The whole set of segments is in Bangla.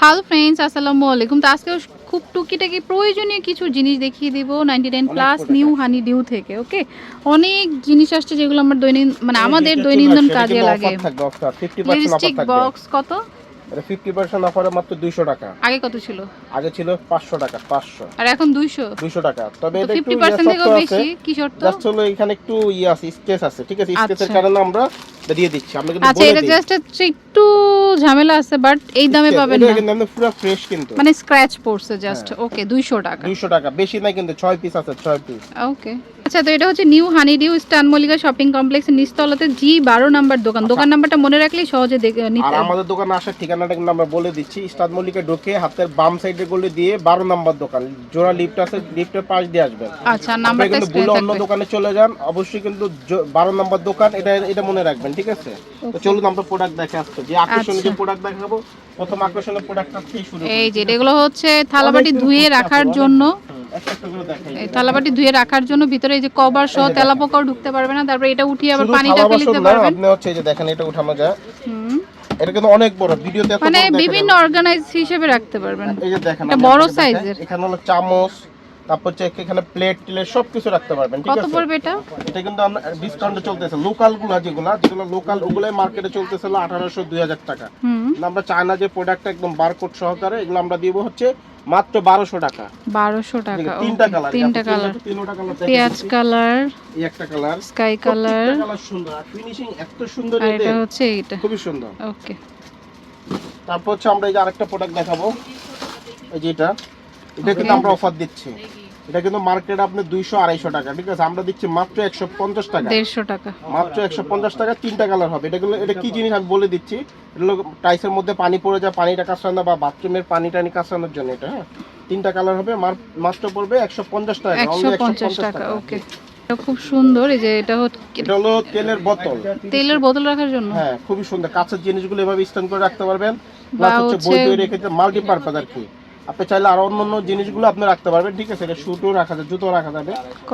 হ্যালো ফ্রেন্ডস আসসালামু আলাইকুম। তো আজকে খুব টুকিটাকি প্রয়োজনীয় কিছু জিনিস দেখিয়ে দিব ninety nine plus new honey dew থেকে ওকে অনেক জিনিস আসছে যেগুলো আমার দৈনন্দিন মানে আমাদের দৈনন্দিন কাজে লাগে। থাকবে অফার 50% লিপস্টিক বক্স কত? এটা 50% অফারে মাত্র 200 টাকা। আগে কত ছিল? আগে ছিল 500 টাকা 500 আর এখন 200 টাকা। তবে এটা একটু ফিফটি পার্সেন্ট বেশি কি শর্ত? জাস্ট হলো এখানে একটু ই আছে স্পেস আছে ঠিক আছে? স্পেসের আচ্ছা। কারণে আমরা দিয়ে দিচ্ছি। আমরা কিন্তু আচ্ছা এটা জাস্ট হচ্ছে একটু ঝামেলা আছে বাট এই দামে পাবেন না। কিন্তু আমাদের পুরো ফ্রেশ কিন্তু। মানে স্ক্র্যাচ পড়ছে জাস্ট। ওকে দুইশো টাকা। 200 টাকা। বেশি কিন্তু 6 পিস আছে 6 পিস ওকে আচ্ছা তো এটা হচ্ছে নিউ হানি ডিউ স্টান মল্লিকা শপিং কমপ্লেক্সের নিচতলাতে জি বারো নাম্বার দোকান। দোকান নাম্বারটা মনে রাখলেই সহজে দেখে আর আমাদের দোকানে আসার ঠিকানাটা কিন্তু আমরা বলে দিচ্ছি। স্টার মল্লিকে ঢুকে হাতের বাম সাইডে গলি দিয়ে 12 নাম্বার দোকান। জোড়া লিফট আছে লিফটের পাশ দিয়ে আসবেন। আচ্ছা নাম্বারটা কিন্তু ভুলে অন্য দোকানে চলে যান। অবশ্যই কিন্তু বারো নাম্বার দোকান এটা এটা মনে রাখবেন ঠিক আছে? তো চলুন আমরা প্রোডাক্ট দেখে আসতে যে আকর্ষণীয় যে আচ্ছা। প্রোডাক্ট দেখাবো। প্রথম আকর্ষণীয় প্রোডাক্ট থেকেই শুরু এই যে এগুলো হচ্ছে থালাবাটি ধুয়ে রাখার জন্য। থালাবাটি ধুয়ে রাখার জন্য ভিতরে এই যে কভার সহ তেলাপোকাও ঢুকতে পারবে না তারপরে এটা উঠিয়ে আবার পানিটা ফেলে দিতে পারবেন। আপনি হচ্ছে এই যে দেখেন এটা উঠানো যায়। এটা কিন্তু অনেক বড় ভিডিওতে মানে বিভিন্ন অর্গানাইজ হিসেবে রাখতে পারবেন। এই যে দেখেন এটা বড় সাইজের। এখানে হলো চামচ তারপর হচ্ছে এখানে প্লেট টিলেট সবকিছু রাখতে পারবেন ঠিক কত পড়বে এটা? এটা কিন্তু আমরা ডিসকাউন্টে চলতেছে। লোকালগুলা যেগুলা যেগুলো লোকাল ওগুলাই মার্কেটে চলতেছে আঠারোশো দুই হাজার টাকা। হুম। আমরা চায়না যে প্রোডাক্ট একদম বারকোড সহকারে এগুলো আমরা দিব হচ্ছে মাত্র বারোশো টাকা। বারোশো টাকা তিনটা কালার তিনটা কালার তিনটা কালার পেঁয়াজ কালার এই একটা কালার স্কাই কালার কালার সুন্দর ফিনিশিং এত সুন্দর এটা হচ্ছে এইটা। খুবই সুন্দর। ওকে। তারপর হচ্ছে আমরা এই যে আরেকটা প্রোডাক্ট দেখাবো। এই যে এটা কিন্তু আমরা অফার দিচ্ছি। এটা কিন্তু মার্কেটে আপনি দুইশো আড়াইশো টাকা ঠিক আছে? আমরা দিচ্ছি মাত্র একশো পঞ্চাশ টাকা। দেড়শো টাকা। মাত্র একশো পঞ্চাশ টাকা তিনটা কালার হবে। এটাগুলো এটা কি জিনিস আমি বলে দিচ্ছি? এটা টাইসের মধ্যে পানি পড়ে যায় পানিটা কাঁচরানো বা বাথরুমের পানি টানি কাঁচরানোর জন্য এটা হ্যাঁ? তিনটা কালার হবে মাত্র পড়বে একশো পঞ্চাশ টাকা একশো পঞ্চাশ টাকা ওকে এটা খুব সুন্দর এই যে এটা হলো তেলের বোতল। তেলের বোতল রাখার জন্য? হ্যাঁ খুবই সুন্দর। কাঁচের জিনিসগুলো এভাবে স্ট্যান্ড করে রাখতে পারবেন। প্লাস হচ্ছে বই রেখে মাল্টিপারপাস আর কি। আপনি চাইলে আরও অন্য অন্য জিনিসগুলো আপনি রাখতে পারবেন। ঠিক আছে এটা শুটও রাখা যাবে জুতো রাখা যাবে।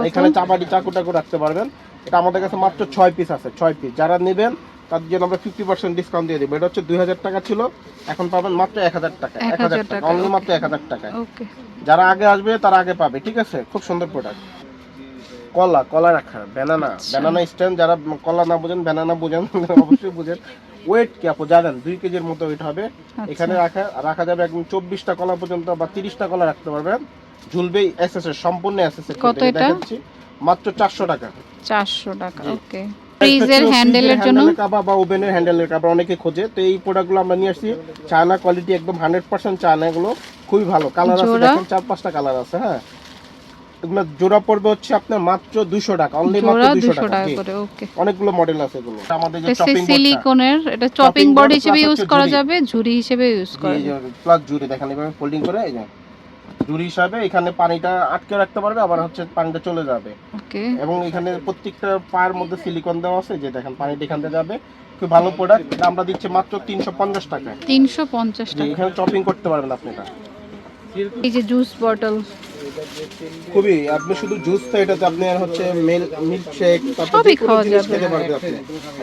এখানে চাপাটি চাকু টাকু রাখতে পারবেন। এটা আমাদের কাছে মাত্র ছয় পিস আছে ছয় পিস যারা নেবেন তাদের জন্য আমরা ফিফটি পার্সেন্ট ডিসকাউন্ট দিয়ে দেবো। এটা হচ্ছে দুই হাজার টাকা ছিল এখন পাবেন মাত্র এক হাজার টাকা এক হাজার টাকা অনলি মাত্র এক হাজার টাকা যারা আগে আসবে তারা আগে পাবে ঠিক আছে? খুব সুন্দর প্রোডাক্ট কলা কলা রাখা ব্যানানা। ব্যানানা স্ট্যান্ড যারা কলা না বুঝেন ব্যানানা বুঝেন অবশ্যই বুঝেন। ওয়েট কি আপু? জানেন দুই কেজির মতো ওয়েট হবে। আচ্ছা। এখানে রাখা রাখা যাবে একদম চব্বিশটা কলা পর্যন্ত বা তিরিশটা কলা রাখতে পারবেন। ঝুলবে এসএস এর সম্পূর্ণ এসএস এর কত এটা? মাত্র চারশো টাকা। চারশো টাকা ওকে। ফ্রিজের হ্যান্ডেলের ফ্রিজের জন্য? কাবা বা ওভেনের হ্যান্ডেলের কাবা অনেকে খোঁজে। তো এই প্রোডাক্টগুলো আমরা নিয়ে আসছি। চায়না কোয়ালিটি একদম হান্ড্রেড পার্সেন্ট চায়না এগুলো। খুবই ভালো। কালার আছে দেখেন চার পাঁচটা কালার আছে হ্যাঁ। এগুলো জোড়া পড়বে হচ্ছে আপনার মাত্র দুশো টাকা অনলি মাত্র জোড়া দুশো দুশো টাকা। টাকা করে ওকে অনেকগুলো মডেল আছে এগুলো। আমাদের যে চপিং সিলিকনের এটা চপিং বোর্ড হিসেবে ইউজ করা ঝুড়ি। যাবে ঝুড়ি হিসেবে ইউজ করা। যাবে প্লাস জুড়ি দেখেন এভাবে ফোল্ডিং করে এই যে। জুড়ি হিসাবে এখানে পানিটা আটকে রাখতে পারবে আবার হচ্ছে পানিটা চলে যাবে। ওকে এবং এখানে প্রত্যেকটা পায়ের মধ্যে সিলিকন দেওয়া আছে যে দেখেন পানিটা এখান থেকে যাবে। খুব ভালো প্রোডাক্ট আমরা দিচ্ছি মাত্র তিনশো পঞ্চাশ টাকা তিনশো পঞ্চাশ যে টাকা। এখানে চপিং করতে পারবেন আপনি এটা। এই যে জুস বটল খুবই আপনি শুধু জুস তো এটাতে আপনি আর হচ্ছে মিল্ক শেক সবই খাওয়া যাবে। খেতে পারবেন আপনি।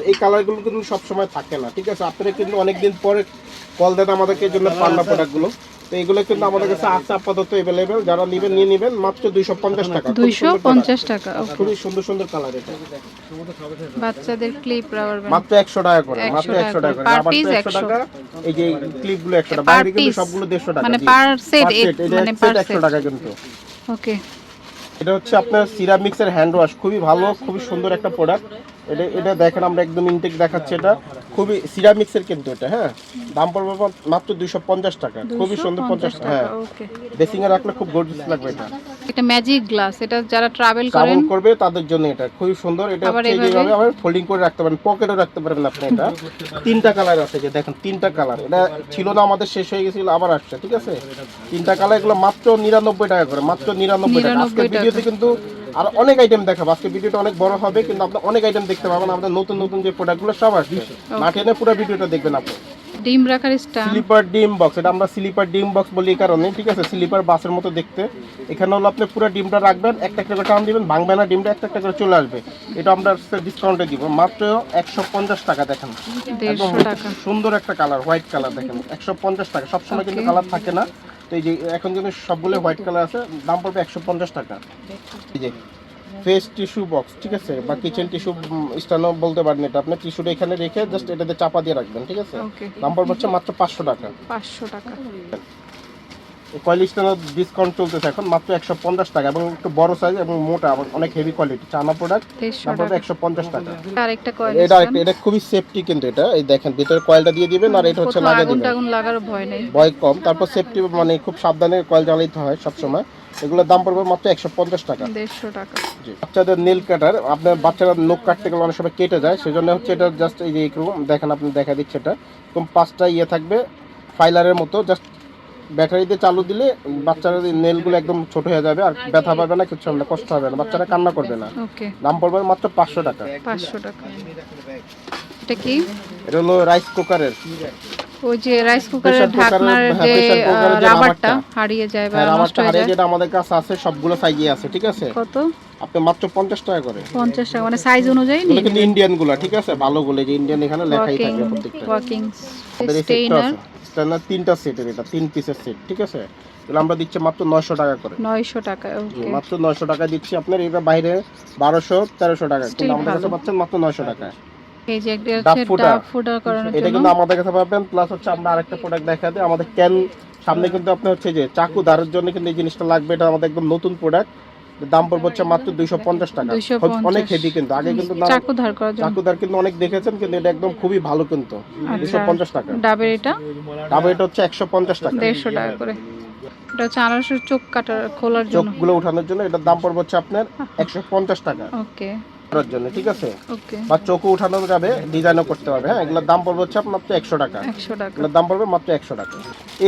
এই কালারগুলো কিন্তু সব সময় থাকে না ঠিক আছে? আপনারা কিন্তু অনেকদিন পরে কল দেন আমাদেরকে জন্য পান্না প্রোডাক্টগুলো তো এগুলো কিন্তু আমাদের কাছে আছে আপাতত এভেলেবেল যারা নেবেন নিয়ে নেবেন মাত্র দুইশো পঞ্চাশ টাকা। খুব দুইশো সুন্দর colour। পঞ্চাশ টাকা খুবই সুন্দর সুন্দর কালার এটা। বাচ্চাদের ক্লিপ রাবার ব্যান্ড মাত্র একশো টাকা করে মাত্র একশো টাকা টাকা করে। আবার piece একশো 100 টাকা এই যে ক্লিপগুলো একশো টাকা। বাইরে কিন্তু সবগুলো দেড়শো টাকা মানে set, এটা মানে একশো টাকা কিন্তু। ওকে। এটা হচ্ছে আপনার সিরামিক্সের হ্যান্ড ওয়াশ খুবই ভালো খুবই সুন্দর একটা প্রোডাক্ট এটা এটা দেখেন আমরা একদম ইনটেক দেখাচ্ছি এটা। খুবই সিরামিক্সের কিন্তু এটা হ্যাঁ? দাম পড়বে মাত্র দুইশো পঞ্চাশ টাকা। খুবই সুন্দর পঞ্চাশ হ্যাঁ। ওকে। বেসিং এ রাখলে খুব গর্জিস লাগবে এটা। এটা ম্যাজিক গ্লাস এটা যারা ট্রাভেল করেন করবে তাদের জন্য এটা খুবই সুন্দর। এটা? এইভাবে আবার ফোল্ডিং করে রাখতে পারেন পকেটও রাখতে পারবেন আপনি এটা। তিনটা কালার আছে যে দেখেন তিনটা কালার এটা ছিল না আমাদের শেষ হয়ে গেছিল আবার আসছে ঠিক আছে? তিনটা কালার এগুলো মাত্র নিরানব্বই টাকা করে মাত্র নিরানব্বই টাকা। আজকে ভিডিওতে কিন্তু আর অনেক আইটেম দেখাবো। আজকে ভিডিওটা অনেক বড় হবে কিন্তু আপনি অনেক আইটেম দেখতে পাবেন। আমাদের নতুন নতুন যে প্রোডাক্টগুলো সব আসবে। না টেনে পুরো ভিডিওটা দেখবেন আপনি। ডিম রাখার স্ট্যান্ড স্লিপার ডিম বক্স এটা আমরা স্লিপার ডিম বক্স বলি এই কারণে ঠিক আছে? স্লিপার বাসের মতো দেখতে। এখানে হলো আপনি পুরো ডিমটা রাখবেন একটা একটা করে টান দিবেন ভাঙবে না ডিমটা একটা একটা করে চলে আসবে। এটা আমরা ডিসকাউন্টে দিব। মাত্র একশো পঞ্চাশ টাকা দেখেন। একদম টাকা। সুন্দর একটা কালার হোয়াইট কালার দেখেন। একশো পঞ্চাশ টাকা। সবসময় কিন্তু কালার থাকে না। তো এই যে এখন কিন্তু সবগুলো হোয়াইট কালার আছে। দাম পড়বে একশো পঞ্চাশ টাকা। এই যে ফেস টিস্যু বক্স ঠিক আছে? বা কিচেন টিস্যু স্টানও বলতে পারেন এটা আপনি। টিস্যুটা এখানে রেখে জাস্ট এটাতে চাপা দিয়ে রাখবেন ঠিক আছে? নাম্বার হচ্ছে মাত্র পাঁচশো টাকা। পাঁচশো টাকা। কয়েল স্টানের ডিসকাউন্ট চলতেছে এখন মাত্র একশো পঞ্চাশ টাকা এবং একটু বড় সাইজ এবং মোটা অনেক হেভি কোয়ালিটি চানা প্রোডাক্ট একশো পঞ্চাশ টাকা। এটা আরেকটা এটা খুবই সেফটি কিন্তু এটা। এই দেখেন ভিতরে কয়েলটা দিয়ে দিবেন আর এটা হচ্ছে লাগিয়ে দিবেন। ভয় কম। তারপর সেফটি মানে খুব সাবধানে কয়েল জ্বালাইতে হয় সবসময়। এগুলোর দাম পড়বে মাত্র একশো পঞ্চাশ টাকা। দেড়শো টাকা। জি। বাচ্চাদের নেল কাটার আপনার বাচ্চারা নখ কাটতে গেলে অনেক সময় কেটে যায় সেজন্য হচ্ছে এটা জাস্ট এই যে এরকম দেখেন আপনি দেখা দিচ্ছে এটা। এরকম পাঁচটা ইয়ে থাকবে ফাইলারের মতো জাস্ট ব্যাটারি দিয়ে চালু দিলে বাচ্চারা নেলগুলো একদম ছোট হয়ে যাবে আর ব্যথা পাবে না কিছু হবে না কষ্ট হবে না বাচ্চারা কান্না করবে না। দাম পড়বে মাত্র পাঁচশো টাকা। পাঁচশো টাকা। এটা কি? এটা হলো রাইস কুকারের ওই যে রাইস কুকারের ঢাকনার হ্যাঁ, যে রাবারটা। হারিয়ে যায় বা হ্যাঁ নষ্ট হয়ে যায়। যেটা আমাদের কাছে আছে সবগুলো সাইজে আছে ঠিক আছে? কত? আপনি মাত্র পঞ্চাশ টাকা করে। পঞ্চাশ টাকা মানে সাইজ অনুযায়ী কিন্তু ইন্ডিয়ানগুলা ঠিক আছে? ভালো গুলো যে ইন্ডিয়ান এখানে লেখাই থাকবে প্রত্যেকটা। ওয়াকিং আমাদের স্টেইনার তিনটা সেটের এটা তিন পিসের সেট ঠিক আছে? এগুলো আমরা দিচ্ছি মাত্র নয়শো টাকা করে। নয়শো টাকা ওকে মাত্র নয়শো টাকা দিচ্ছি আপনার এটা বাইরে বারোশো তেরোশো টাকা। কিন্তু আমাদের কাছে। পাচ্ছেন মাত্র নয়শো টাকা এই যে একটা হচ্ছে ডাব ফুটা করানোর এটা কিন্তু আমাদের কাছে পাবেন প্লাস হচ্ছে আমরা আরেকটা প্রোডাক্ট দেখা দিই আমাদের ক্যান সামনে কিন্তু হচ্ছে যে চাকু জন্য কিন্তু এই জিনিসটা লাগবে এটা আমাদের একদম নতুন প্রোডাক্ট দাম পড়বে হচ্ছে মাত্র দুইশো পঞ্চাশ টাকা। অনেক হেভি কিন্তু আগে চাকুদার অনেক দেখেছেন কিন্তু এটা একদম খুবই ভালো কিন্তু। দুশো আচ্ছা পঞ্চাশ টাকা। ডাবের এটা? হচ্ছে একশো পঞ্চাশ টাকা। দেড়শো টাকা করে। এটা হচ্ছে চোখ কাটার খোলার জন্য। চোখগুলো উঠানোর জন্য এটার দাম পড়বে হচ্ছে আপনার একশো পঞ্চাশ টাকা। ওকে। করার জন্য ঠিক আছে? বা চোখও উঠানো যাবে ডিজাইনও করতে পারবে। হ্যাঁ এগুলোর দাম পড়বে হচ্ছে মাত্র একশো টাকা। এগুলোর দাম পড়বে মাত্র একশো টাকা।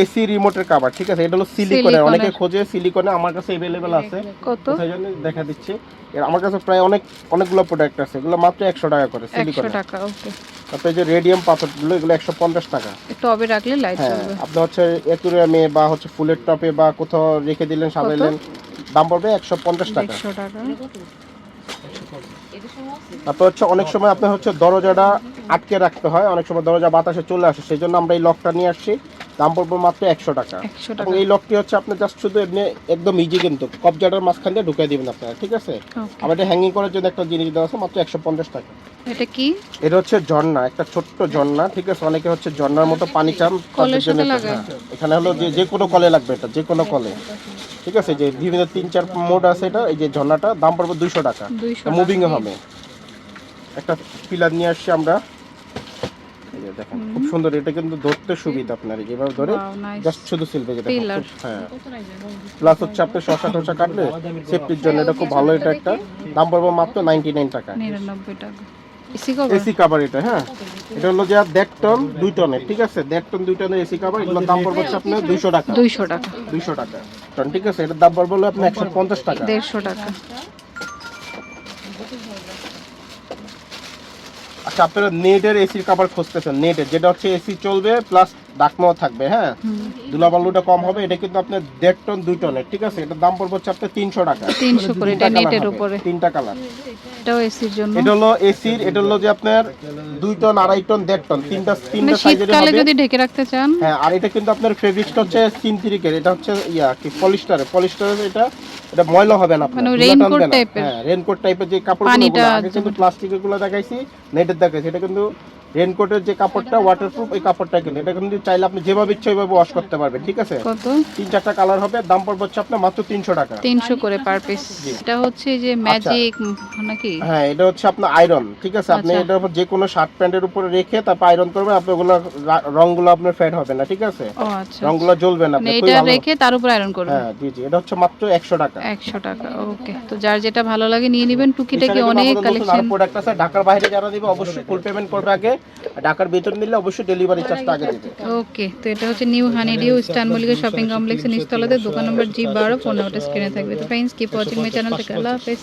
এসি রিমোটের কাভার ঠিক আছে? এটা হলো সিলিকনের সিলিকনের। অনেকে খোঁজে সিলিকনে আমার কাছে অ্যাভেলেবেল আছে। কত? কোথায় জানি দেখা দিচ্ছি। আমার কাছে প্রায় অনেক অনেকগুলো প্রোডাক্ট আছে। এগুলো মাত্র একশো টাকা করে একশো সিলিকনে টাকা ওকে। তারপরে যে রেডিয়াম পাথরগুলো এগুলো একশো পঞ্চাশ টাকা। টবে রাখলে লাইট হ্যাঁ জ্বলবে আপনি হচ্ছে একুরিয়ামে বা হচ্ছে ফুলের টপে বা কোথাও রেখে দিলেন সাজাইলেন দাম পড়বে একশো পঞ্চাশ টাকা। তারপর হচ্ছে অনেক সময় আপনার হচ্ছে দরজাটা আটকে রাখতে হয় অনেক সময় দরজা বাতাসে চলে আসে সেই জন্য আমরা এই লকটা নিয়ে আসছি। দাম পড়বে মাত্র একশো টাকা। এবং এই লকটি হচ্ছে আপনি জাস্ট শুধু এমনি একদম ইজি কিন্তু কবজাটার মাঝখান দিয়ে ঢুকিয়ে দিবেন আপনারা ঠিক আছে? আবার এটা হ্যাঙ্গিং করার জন্য একটা জিনিস দেওয়া আছে মাত্র একশো পঞ্চাশ টাকা। এটা কি? এটা হচ্ছে ঝর্ণা একটা ছোট্ট ঝর্ণা ঠিক আছে? অনেকে হচ্ছে ঝর্ণার মতো পানি চান কলের সাথে হ্যাঁ, এখানে হলো যে যে কোনো কলে লাগবে এটা যে কোনো কলে। ঠিক আছে? যে বিভিন্ন তিন চার মোড আছে এটা এই যে ঝর্ণাটা দাম পড়বে দুইশো টাকা। মুভিং হবে। একটা পিলার নিয়ে আসছি আমরা। এই যে দেখেন খুব সুন্দর এটা কিন্তু ধরতে সুবিধা আপনার যেভাবে ধরে জাস্ট শুধু সিলবে যেটা. হ্যাঁ। প্লাস হচ্ছে আপনি শশা টশা কাটলে সেফটির জন্য এটা খুব ভালো এটা একটা দাম পড়বে মাত্র নাইনটি নাইন টাকা। নিরানব্বই টাকা। এসি কভার এটা হ্যাঁ। এটা হলো যে দেড় টন দুই টনের ঠিক আছে? দেড় টন দুই টনের এসি কভার এগুলোর দাম পড়বে হচ্ছে আপনার দুইশো টাকা। দুইশো টাকা। দুইশো টাকা। টন ঠিক আছে? এটার দাম পড়বে হলো আপনার একশো পঞ্চাশ টাকা। দেড়শো টাকা। আচ্ছা আপনারা নেটের এসির কাভার খুঁজতেছেন নেটের যেটা হচ্ছে এসি চলবে প্লাস ডাকমাও থাকবে হ্যাঁ? হুম। ধুলাবালুটা কম হবে এটা কিন্তু আপনার দেড় টন দুই টনের ঠিক আছে? এটার দাম পড়বে হচ্ছে আপনার তিনশো টাকা। তিনশো করে এটা নেটের উপরে। তিনটা কালার। এটাও এসির জন্য। এটা হলো এসির এটা হলো যে আপনার দুই টন আড়াই টন দেড় টন তিনটা মানে তিনটা সাইজের শীতকালে হবে। যদি ঢেকে রাখতে চান। হ্যাঁ আর এটা কিন্তু আপনার ফেব্রিক্সটা হচ্ছে সিনথেটিকের এটা হচ্ছে ইয়া কি পলিস্টারের পলিস্টারের এটা এটা ময়লা হবে না আপনার মানে ধুলা raincoat টানবে না। type-এর। হ্যাঁ রেনকোট টাইপের যে কাপড় পানিটা আগে কিন্তু প্লাস্টিকেরগুলো দেখাইছি নেটের দেখাইছি এটা কিন্তু রেনকোটের যে কাপড়টা ওয়াটারপ্রুফ এই কাপড়টা কিন্তু এটা কিন্তু চাইলে আপনি যেভাবে ইচ্ছা ওইভাবে ওয়াশ করতে পারবেন ঠিক আছে? কত? তিন চারটা কালার হবে দাম পড়বে হচ্ছে আপনার মাত্র তিনশো টাকা। তিনশো করে পার পিস এটা হচ্ছে যে ম্যাজিক নাকি? হ্যাঁ এটা হচ্ছে আপনার আয়রন ঠিক আছে? আপনি আচ্ছা। এটার উপর যে কোনো শার্ট প্যান্টের উপরে রেখে তারপর আয়রন করবেন আপনি ওগুলো রা- রংগুলো আপনার ফেড হবে না ঠিক আছে? ও আচ্ছা। রংগুলো জ্বলবে না মানে এটা রেখে তার উপর আয়রন করবেন? হ্যাঁ জি জি এটা হচ্ছে মাত্র একশো টাকা। একশো টাকা ওকে। তো যার যেটা ভালো লাগে নিয়ে নেবেন টুকিটাকি অনেক কালেকশন প্রোডাক্ট আছে ঢাকার বাইরে যারা দিবে অবশ্যই ফুল পেমেন্ট করবে আগে। ঢাকার ভেতর নিলে অবশ্যই ডেলিভারি চার্জটা আগে দিতে ওকে, তো এটা হচ্ছে নিউ হানিডিউ স্টান মল্লিকা শপিং কমপ্লেক্সের নিচতলাতে, দোকান নম্বর জি বারো, ফোন নাম্বারটা স্ক্রিনে থাকবে। তো friends keep watching my channel থেকে আল্লাহ হাফেজ।